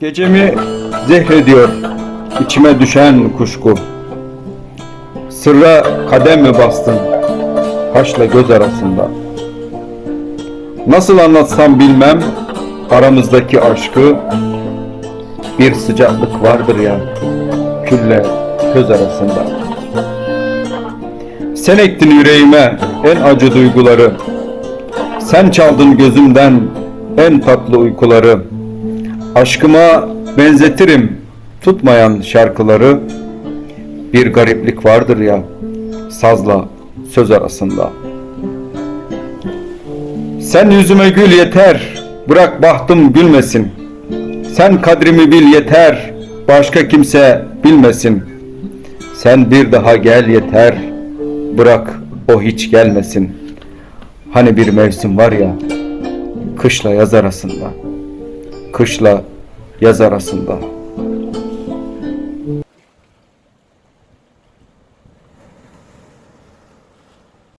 Gecemi zehrediyor içime düşen kuşku. Sırra kadem mi bastın kaşla göz arasında. Nasıl anlatsam bilmem aramızdaki aşkı. Bir sıcaklık vardır ya külle göz arasında. Sen ektin yüreğime en acı duyguları. Sen çaldın gözümden en tatlı uykuları. Aşkıma benzetirim tutmayan şarkıları. Bir gariplik vardır ya sazla söz arasında. Sen yüzüme gül yeter, bırak bahtım gülmesin. Sen kadrimi bil yeter, başka kimse bilmesin. Sen bir daha gel yeter, bırak o hiç gelmesin. Hani bir mevsim var ya, kışla yaz arasında. Kışla yaz arasında.